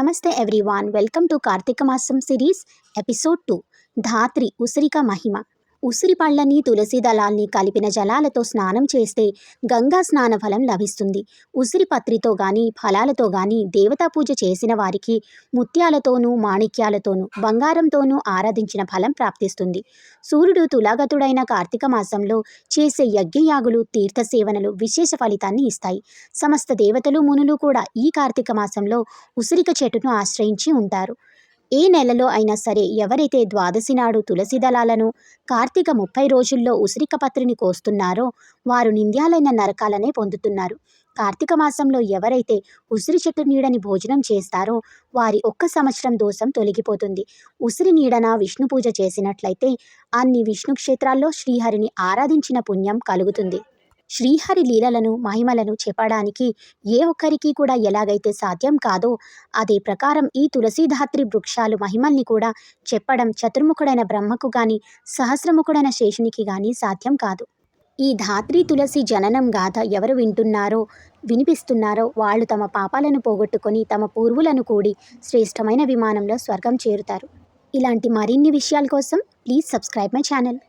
నమస్తే everyone welcome to Karthika Masam series episode two ధాత్రి ఉసిరిక మహిమ ఉసిరి పళ్ళని తులసి దళాల్ని కలిపిన జలాలతో స్నానం చేస్తే గంగా స్నాన ఫలం లభిస్తుంది. ఉసిరి పత్రితో గాని ఫలాలతో గాని దేవతా పూజ చేసిన వారికి ముత్యాలతోనూ మాణిక్యాలతోనూ బంగారంతోనూ ఆరాధించిన ఫలం ప్రాప్తిస్తుంది. సూర్యుడు తులాగతుడైన కార్తీక మాసంలో చేసే యజ్ఞయాగులు తీర్థ సేవనలు విశేష ఫలితాన్ని ఇస్తాయి. సమస్త దేవతలు మునులు కూడా ఈ కార్తీక మాసంలో ఉసిరిక చెట్టును ఆశ్రయించి ఉంటారు. ఏ నెలలో అయినా సరే ఎవరైతే ద్వాదశి నాడు తులసి దళాలను కార్తీక ముప్పై రోజుల్లో ఉసిరిక పత్రిని కోస్తున్నారో వారు నింద్యాలైన నరకాలనే పొందుతున్నారు. కార్తీక మాసంలో ఎవరైతే ఉసిరి చెట్టు నీడని భోజనం చేస్తారో వారి ఒక్క సంవత్సరం దోషం తొలగిపోతుంది. ఉసిరి నీడన విష్ణు పూజ చేసినట్లయితే అన్ని విష్ణు క్షేత్రాల్లో శ్రీహరిని ఆరాధించిన పుణ్యం కలుగుతుంది. శ్రీహరి లీలలను మహిమలను చెప్పడానికి ఏ ఒక్కరికి కూడా ఎలాగైతే సాధ్యం కాదో అదే ప్రకారం ఈ తులసీధాత్రి వృక్షాలు మహిమల్ని కూడా చెప్పడం చతుర్ముఖుడైన బ్రహ్మకు గాని సహస్రముఖుడైన శేషునికి గాని సాధ్యం కాదు. ఈ ధాత్రి తులసి జననం గాథ ఎవరు వింటున్నారో వినిపిస్తున్నారో వాళ్ళు తమ పాపాలను పోగొట్టుకొని తమ పూర్వులను కూడి శ్రేష్టమైన విమానంలో స్వర్గం చేరుతారు. ఇలాంటి మరిన్ని విషయాల కోసం ప్లీజ్ సబ్స్క్రైబ్ మై ఛానల్.